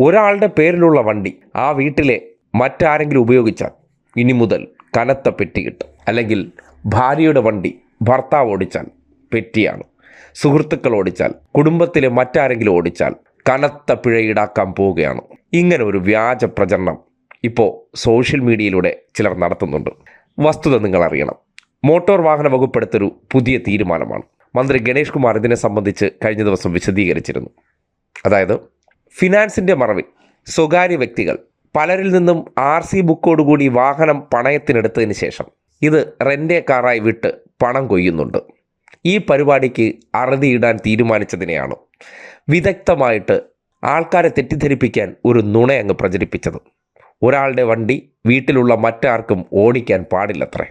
ഒരാളുടെ പേരിലുള്ള വണ്ടി ആ വീട്ടിലെ മറ്റാരെങ്കിലും ഉപയോഗിച്ചാൽ ഇനി മുതൽ കനത്ത പെറ്റി കിട്ടും. അല്ലെങ്കിൽ ഭാര്യയുടെ വണ്ടി ഭർത്താവ് ഓടിച്ചാൽ പെറ്റിയാണ് സുഹൃത്തുക്കൾ ഓടിച്ചാൽ കുടുംബത്തിലെ മറ്റാരെങ്കിലും ഓടിച്ചാൽ കനത്ത പിഴ ഈടാക്കാൻ പോവുകയാണ്. ഇങ്ങനെ ഒരു വ്യാജ പ്രചരണം ഇപ്പോൾ സോഷ്യൽ മീഡിയയിലൂടെ ചിലർ നടത്തുന്നുണ്ട്. വസ്തുത നിങ്ങൾ അറിയണം. മോട്ടോർ വാഹന വകുപ്പെടുത്തൊരു പുതിയ തീരുമാനമാണ്. മന്ത്രി ഗണേഷ് കുമാർ ഇതിനെ സംബന്ധിച്ച് കഴിഞ്ഞ ദിവസം വിശദീകരിച്ചിരുന്നു. അതായത് ഫിനാൻസിന്റെ മറവിൽ സ്വകാര്യ വ്യക്തികൾ പലരിൽ നിന്നും ആർ സി ബുക്കോടുകൂടി വാഹനം പണയത്തിനെടുത്തതിന് ശേഷം ഇത് റെന്റെ കാറായി വിട്ട് പണം കൊയ്യുന്നുണ്ട്. ഈ പരിപാടിക്ക് അറുതിയിടാൻ തീരുമാനിച്ചതിനെയാണ് വിദഗ്ധമായിട്ട് ആൾക്കാരെ തെറ്റിദ്ധരിപ്പിക്കാൻ ഒരു നുണ അങ്ങ് പ്രചരിപ്പിച്ചത്. ഒരാളുടെ വണ്ടി വീട്ടിലുള്ള മറ്റാർക്കും ഓടിക്കാൻ പാടില്ലത്രേ.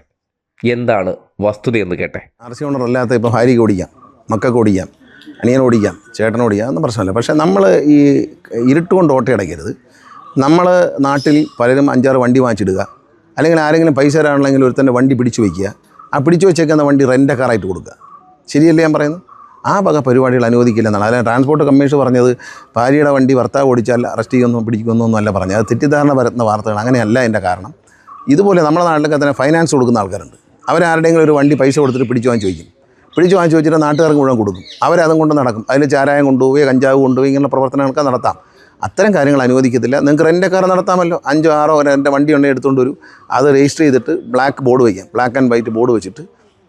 എന്താണ് വസ്തുതയെന്ന് കേട്ടെ? ആർ സി ഓണർ അല്ലാത്ത ഇപ്പോൾ ഭാര്യയ്ക്ക് ഓടിക്കാം മക്കൾക്ക് ഓടിക്കാം. അനിയൻ ഓടിക്കാം ചേട്ടൻ ഓടിക്കാം ഒന്നും പ്രശ്നമില്ല. പക്ഷേ നമ്മൾ ഈ ഇരുട്ടുകൊണ്ട് ഓട്ടയടയ്ക്കരുത് നമ്മൾ നാട്ടിൽ പലരും അഞ്ചാറ് വണ്ടി വാങ്ങിച്ചിടുക അല്ലെങ്കിൽ ആരെങ്കിലും പൈസ തരാണെങ്കിൽ ഒരുത്തന്റെ വണ്ടി പിടിച്ചു വയ്ക്കുക. ആ പിടിച്ചു വെച്ചേക്കുന്ന വണ്ടി റെന്റ് കാറായിട്ട് കൊടുക്കുക. ശരിയല്ലേ ഞാൻ പറയുന്നത്? ആ വക പരിപാടികൾ അനുവദിക്കില്ലെന്നാണ്. അതായത് ട്രാൻസ്പോർട്ട് കമ്മീഷൻ പറഞ്ഞത് ഭാര്യയുടെ വണ്ടി ഭർത്താവ് ഓടിച്ചാൽ അറസ്റ്റ് ചെയ്യുമെന്നോ പിടിക്കുമെന്നോ ഒന്നുമല്ല പറഞ്ഞത്. അത് തെറ്റിദ്ധാരണ വരുന്ന വാർത്തകൾ അങ്ങനെയല്ല എന്റെ കാരണം. ഇതുപോലെ നമ്മുടെ നാട്ടിലൊക്കെ തന്നെ ഫൈനാൻസ് കൊടുക്കുന്ന ആൾക്കാരുണ്ട്. അവരാരുടെയെങ്കിലും ഒരു വണ്ടി പൈസ കൊടുത്തിട്ട് പിടിച്ചു വാങ്ങി ചോദിക്കും പിടിച്ചു വാങ്ങിച്ച് വെച്ചിട്ട് നാട്ടുകാർക്ക് മുഴുവൻ കൊടുക്കും. അവരതും കൊണ്ട് നടക്കും. അതിൽ ചാരായം കൊണ്ടുപോയി കഞ്ചാവ് കൊണ്ടുപോയി ഇങ്ങനെ പ്രവർത്തനങ്ങളൊക്കെ നടത്താം. അത്തരം കാര്യങ്ങൾ അനുവദിക്കത്തില്ല. നിങ്ങൾക്ക് റെന്റെ കാർ നടത്താമല്ലോ. അഞ്ചോ ആറോ എന്റെ വണ്ടി ഉണ്ടെങ്കിൽ എടുത്തുകൊണ്ട് വരും. അത് രജിസ്റ്റർ ചെയ്തിട്ട് ബ്ലാക്ക് ബോർഡ് വയ്ക്കാം. ബ്ലാക്ക് ആൻഡ് വൈറ്റ് ബോർഡ് വെച്ചിട്ട്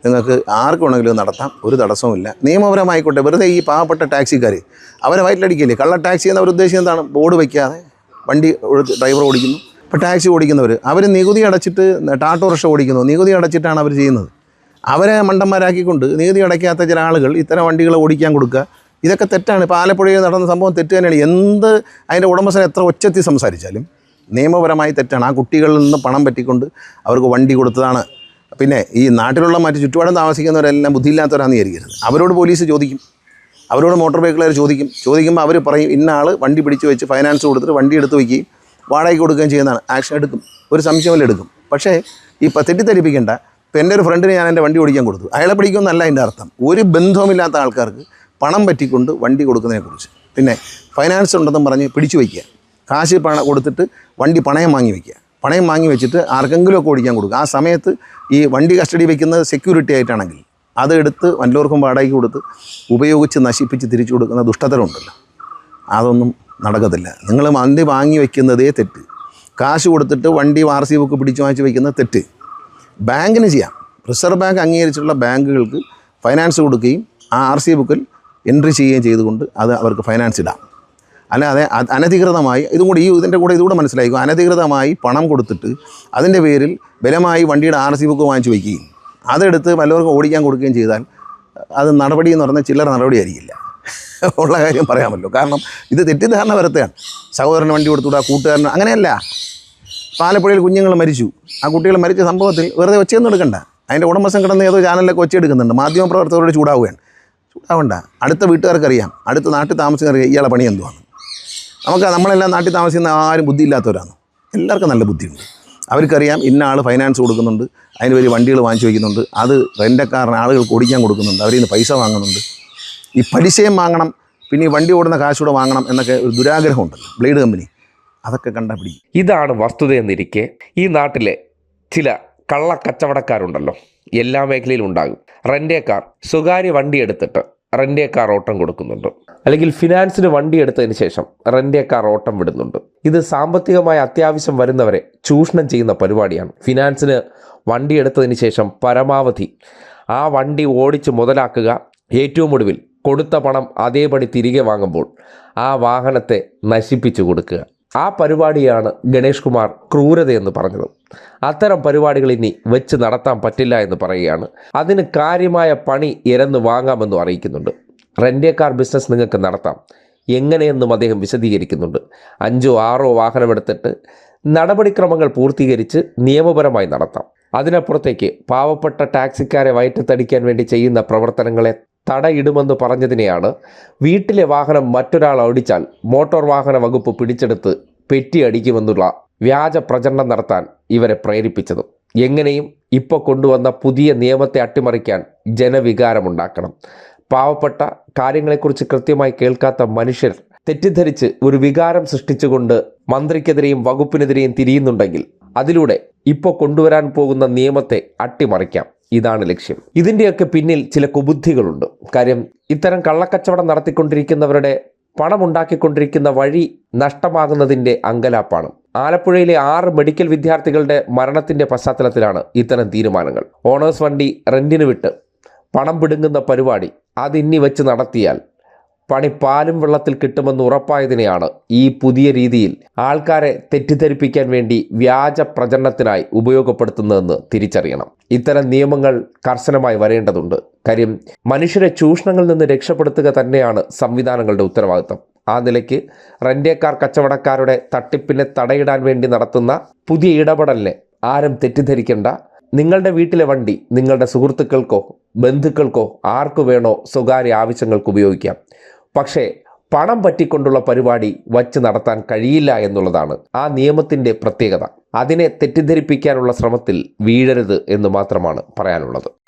നിങ്ങൾക്ക് ആർക്ക് വേണമെങ്കിലും നടത്താം. ഒരു തടസ്സവുമില്ല നിയമപരമായിക്കോട്ടെ. വെറുതെ ഈ പാവപ്പെട്ട ടാക്സിക്കാർ അവരെ വയറ്റിലടിക്കില്ലേ? കള്ള ടാക്സി എന്ന ഒരു ഉദ്ദേശം എന്താണ്? ബോർഡ് വയ്ക്കാതെ വണ്ടി ഡ്രൈവർ ഓടിക്കുന്നു. ഇപ്പോൾ ടാക്സി ഓടിക്കുന്നവർ അവർ നികുതി അടച്ചിട്ട് ടാട്ടോറിക്ഷ ഓടിക്കുന്നു. നികുതി അടച്ചിട്ടാണ് അവർ ചെയ്യുന്നത്. അവരെ മണ്ടന്മാരാക്കിക്കൊണ്ട് നികുതി അടയ്ക്കാത്ത ചില ആളുകൾ ഇത്തരം വണ്ടികൾ ഓടിക്കാൻ കൊടുക്കുക. ഇതൊക്കെ തെറ്റാണ്. ഇപ്പോൾ ആലപ്പുഴയിൽ നടന്ന സംഭവം തെറ്റ് തന്നെയാണ്. എന്ത് അതിന്റെ ഉടമസ്ഥൻ എത്ര ഒച്ചത്തിൽ സംസാരിച്ചാലും നിയമപരമായി തെറ്റാണ്. ആ കുട്ടികളിൽ നിന്ന് പണം പറ്റിക്കൊണ്ട് അവർക്ക് വണ്ടി കൊടുത്തതാണ്. പിന്നെ ഈ നാട്ടിലുള്ള മറ്റ് ചുറ്റുപാടും താമസിക്കുന്നവരെല്ലാം ബുദ്ധിയില്ലാത്തവരാണെന്ന് വിചാരിക്കരുത്. അവരോട് പോലീസ് ചോദിക്കും. അവരോട് മോട്ടോർ വെഹിക്കിളുകാർ ചോദിക്കും. ചോദിക്കുമ്പോൾ അവർ പറയും ഇന്ന ആൾ വണ്ടി പിടിച്ച് വെച്ച് ഫൈനാൻസ് കൊടുത്തിട്ട് വണ്ടി എടുത്ത് വയ്ക്കുകയും വാടകയ്ക്ക് കൊടുക്കുകയും ചെയ്യുന്നതാണ്. ആക്ഷൻ എടുക്കും. ഒരു സംശയമില്ല എടുക്കും. പക്ഷേ ഈ തെറ്റിദ്ധരിപ്പിക്കേണ്ട ഇപ്പം എന്റെ ഒരു ഫ്രണ്ടിന് ഞാൻ എന്റെ വണ്ടി ഓടിക്കാൻ കൊടുത്തു. അയാളെ പിടിക്കുമെന്നല്ല എന്റെ അർത്ഥം. ഒരു ബന്ധവുമില്ലാത്ത ആൾക്കാർക്ക് പണം പറ്റിക്കൊണ്ട് വണ്ടി കൊടുക്കുന്നതിനെക്കുറിച്ച് പിന്നെ ഫൈനാൻസ് ഉണ്ടെന്നും പറഞ്ഞ് പിടിച്ചു വയ്ക്കുക. കാശ് പണ കൊടുത്തിട്ട് വണ്ടി പണയം വാങ്ങി വയ്ക്കുക. പണയം വാങ്ങി വെച്ചിട്ട് ആർക്കെങ്കിലും ഒക്കെ ഓടിക്കാൻ കൊടുക്കുക. ആ സമയത്ത് ഈ വണ്ടി കസ്റ്റഡി വയ്ക്കുന്നത് സെക്യൂരിറ്റി ആയിട്ടാണെങ്കിൽ അത് എടുത്ത് വല്ലവർക്കും വാടകയ്ക്ക് കൊടുത്ത് ഉപയോഗിച്ച് നശിപ്പിച്ച് തിരിച്ചു കൊടുക്കുന്ന ദുഷ്ടതരമുണ്ടല്ലോ അതൊന്നും നടക്കത്തില്ല. നിങ്ങൾ വണ്ടി വാങ്ങി വയ്ക്കുന്നതേ തെറ്റ്. കാശ് കൊടുത്തിട്ട് വണ്ടി ആർ സി ബുക്ക് പിടിച്ചു വാങ്ങിച്ച് വയ്ക്കുന്നത് തെറ്റ്. ബാങ്കിന് ചെയ്യാം. റിസർവ് ബാങ്ക് അംഗീകരിച്ചിട്ടുള്ള ബാങ്കുകൾക്ക് ഫൈനാൻസ് കൊടുക്കുകയും ആ ആർ സി ബുക്കിൽ എൻട്രി ചെയ്യുകയും ചെയ്തുകൊണ്ട് അത് അവർക്ക് ഫൈനാൻസ് ഇടാം. അല്ലാതെ അനധികൃതമായി ഇതും കൂടി ഈ ഇതിന്റെ കൂടെ ഇതുകൂടെ മനസ്സിലായിരിക്കും അനധികൃതമായി പണം കൊടുത്തിട്ട് അതിന്റെ പേരിൽ ബലമായി വണ്ടിയുടെ ആർ സി ബുക്ക് വാങ്ങിച്ചു വയ്ക്കുകയും അതെടുത്ത് വല്ലവർക്കും ഓടിക്കാൻ കൊടുക്കുകയും ചെയ്താൽ അത് നടപടി എന്ന് പറഞ്ഞാൽ ചില്ലറ നടപടിയായിരിക്കില്ല ഉള്ള കാര്യം പറയാമല്ലോ. കാരണം ഇത് തെറ്റിദ്ധാരണ വരുത്തുകയാണ് സഹോദരന് വണ്ടി കൊടുത്തുവിടുക കൂട്ടുകാരന് അങ്ങനെയല്ല. പാലപ്പുഴയിൽ കുഞ്ഞുങ്ങൾ മരിച്ചു. ആ കുട്ടികൾ മരിച്ച സംഭവത്തിൽ വെറുതെ ഒച്ചയൊന്നും എടുക്കണ്ട. അതിന്റെ ഉടമസ്ഥൻ കിടന്ന് ഏതോ ചാനലിലൊക്കെ ഒച്ചയെടുക്കുന്നുണ്ട് മാധ്യമപ്രവർത്തകരോട് ചൂടാവുകയാണ്. ചൂടാവണ്ട. അടുത്ത വീട്ടുകാർക്കറിയാം. അടുത്ത നാട്ടിൽ താമസിക്കുന്നവർക്ക് ഇയാളെ പണി എന്തുവാണ് നമുക്ക് നമ്മളെല്ലാം നാട്ടിൽ താമസിക്കുന്ന ആരും ബുദ്ധിയില്ലാത്തവരാണ്. എല്ലാവർക്കും നല്ല ബുദ്ധിയുണ്ട്. അവർക്കറിയാം ഇന്ന ആൾ ഫൈനാൻസ് കൊടുക്കുന്നുണ്ട്. അതിന് വലിയ വണ്ടികൾ വാങ്ങിച്ചു വയ്ക്കുന്നുണ്ട്. അത് റെന്റക്കാരന് ആളുകൾക്ക് ഓടിക്കാൻ കൊടുക്കുന്നുണ്ട്. അവരിന്ന് പൈസ വാങ്ങുന്നുണ്ട്. ഈ പലിശയും വാങ്ങണം. പിന്നെ ഈ വണ്ടി ഓടുന്ന കാശൂടെ വാങ്ങണം എന്നൊക്കെ ഒരു ദുരാഗ്രഹമുണ്ടല്ലോ ബ്ലേഡ് കമ്പനി. അതൊക്കെ കണ്ടപിടി. ഇതാണ് ഇതാണ് വസ്തുതയെന്നിരിക്കെ ഈ നാട്ടിലെ ചില കള്ള കച്ചവടക്കാരുണ്ടല്ലോ എല്ലാ മേഖലയിലും ഉണ്ടാകും. റെന്റെ കാർ സ്വകാര്യ വണ്ടി എടുത്തിട്ട് റെന്റെ കാർ ഓട്ടം കൊടുക്കുന്നുണ്ട്. അല്ലെങ്കിൽ ഫിനാൻസിന് വണ്ടി എടുത്തതിന് ശേഷം റെന്റെ കാർ ഓട്ടം വിടുന്നുണ്ട്. ഇത് സാമ്പത്തികമായ അത്യാവശ്യം വരുന്നവരെ ചൂഷണം ചെയ്യുന്ന പരിപാടിയാണ്. ഫിനാൻസിന് വണ്ടി എടുത്തതിന് ശേഷം പരമാവധി ആ വണ്ടി ഓടിച്ച് മുതലാക്കുക. ഏറ്റവും ഒടുവിൽ കൊടുത്ത പണം അതേപടി തിരികെ വാങ്ങുമ്പോൾ ആ വാഹനത്തെ നശിപ്പിച്ചു കൊടുക്കുക. ആ പരിപാടിയാണ് ഗണേഷ് കുമാർ ക്രൂരതയെന്ന് പറഞ്ഞത്. അത്തരം പരിപാടികൾ ഇനി വെച്ച് നടത്താൻ പറ്റില്ല എന്ന് പറയുകയാണ്. അതിന് കാര്യമായ പണി ഇരന്ന് വാങ്ങാമെന്നും അറിയിക്കുന്നുണ്ട്. റെന്റേ കാർ ബിസിനസ് നിങ്ങൾക്ക് നടത്താം. എങ്ങനെയെന്നും അദ്ദേഹം വിശദീകരിക്കുന്നുണ്ട്. അഞ്ചോ ആറോ വാഹനമെടുത്തിട്ട് നടപടിക്രമങ്ങൾ പൂർത്തീകരിച്ച് നിയമപരമായി നടത്താം. അതിനപ്പുറത്തേക്ക് പാവപ്പെട്ട ടാക്സിക്കാരെ വയറ്റത്തടിക്കാൻ വേണ്ടി ചെയ്യുന്ന പ്രവർത്തനങ്ങളെ തടയിടുമെന്ന് പറഞ്ഞതിനെയാണ് വീട്ടിലെ വാഹനം മറ്റൊരാൾ ഓടിച്ചാൽ മോട്ടോർ വാഹന വകുപ്പ് പിടിച്ചെടുത്ത് പെറ്റിയടിക്കുമെന്നുള്ള വ്യാജ പ്രചരണം നടത്താൻ ഇവരെ പ്രേരിപ്പിച്ചതും. എങ്ങനെയും ഇപ്പോൾ കൊണ്ടുവന്ന പുതിയ നിയമത്തെ അട്ടിമറിക്കാൻ ജനവികാരമുണ്ടാക്കണം. പാവപ്പെട്ട കാര്യങ്ങളെക്കുറിച്ച് കൃത്യമായി കേൾക്കാത്ത മനുഷ്യർ തെറ്റിദ്ധരിച്ച് ഒരു വികാരം സൃഷ്ടിച്ചുകൊണ്ട് മന്ത്രിക്കെതിരെയും വകുപ്പിനെതിരെയും തിരിയുന്നുണ്ടെങ്കിൽ അതിലൂടെ ഇപ്പോൾ കൊണ്ടുവരാൻ പോകുന്ന നിയമത്തെ അട്ടിമറിക്കാം. ഇതാണ് ലക്ഷ്യം. ഇതിന്റെയൊക്കെ പിന്നിൽ ചില കുബുദ്ധികളുണ്ട്. കാര്യം ഇത്തരം കള്ളക്കച്ചവടം നടത്തിക്കൊണ്ടിരിക്കുന്നവരുടെ പണമുണ്ടാക്കിക്കൊണ്ടിരിക്കുന്ന വഴി നഷ്ടമാകുന്നതിന്റെ അങ്കലാപ്പാണ്. ആലപ്പുഴയിലെ ആറ് മെഡിക്കൽ വിദ്യാർത്ഥികളുടെ മരണത്തിന്റെ പശ്ചാത്തലത്തിലാണ് ഇത്തരം തീരുമാനങ്ങൾ. ഓണേഴ്സ് വണ്ടി റെന്റിന് വിട്ട് പണം പിടുങ്ങുന്ന പരിപാടി അതിന്നി വെച്ച് നടത്തിയാൽ പണി പാലും വെള്ളത്തിൽ കിട്ടുമെന്ന് ഉറപ്പായതിനെയാണ് ഈ പുതിയ രീതിയിൽ ആൾക്കാരെ തെറ്റിദ്ധരിപ്പിക്കാൻ വേണ്ടി വ്യാജ പ്രചരണത്തിനായി ഉപയോഗപ്പെടുത്തുന്നതെന്ന് തിരിച്ചറിയണം. ഇത്തരം നിയമങ്ങൾ കർശനമായി വരേണ്ടതുണ്ട്. കാര്യം മനുഷ്യരെ ചൂഷണങ്ങളിൽ നിന്ന് രക്ഷപ്പെടുത്തുക തന്നെയാണ് സംവിധാനങ്ങളുടെ ഉത്തരവാദിത്തം. ആ നിലയ്ക്ക് റെൻഡേക്കാർ കച്ചവടക്കാരുടെ തട്ടിപ്പിനെ തടയിടാൻ വേണ്ടി നടത്തുന്ന പുതിയ ഇടപെടലിനെ ആരും തെറ്റിദ്ധരിക്കേണ്ട. നിങ്ങളുടെ വീട്ടിലെ വണ്ടി നിങ്ങളുടെ സുഹൃത്തുക്കൾക്കോ ബന്ധുക്കൾക്കോ ആർക്കു വേണോ സ്വകാര്യ ആവശ്യങ്ങൾക്ക് ഉപയോഗിക്കാം. പക്ഷേ പണം പറ്റിക്കൊണ്ടുള്ള പരിപാടി വച്ച് നടത്താൻ കഴിയില്ല എന്നുള്ളതാണ് ആ നിയമത്തിന്റെ പ്രത്യേകത. അതിനെ തെറ്റിദ്ധരിപ്പിക്കാനുള്ള ശ്രമത്തിൽ വീഴരുത് എന്ന് മാത്രമാണ് പറയാനുള്ളത്.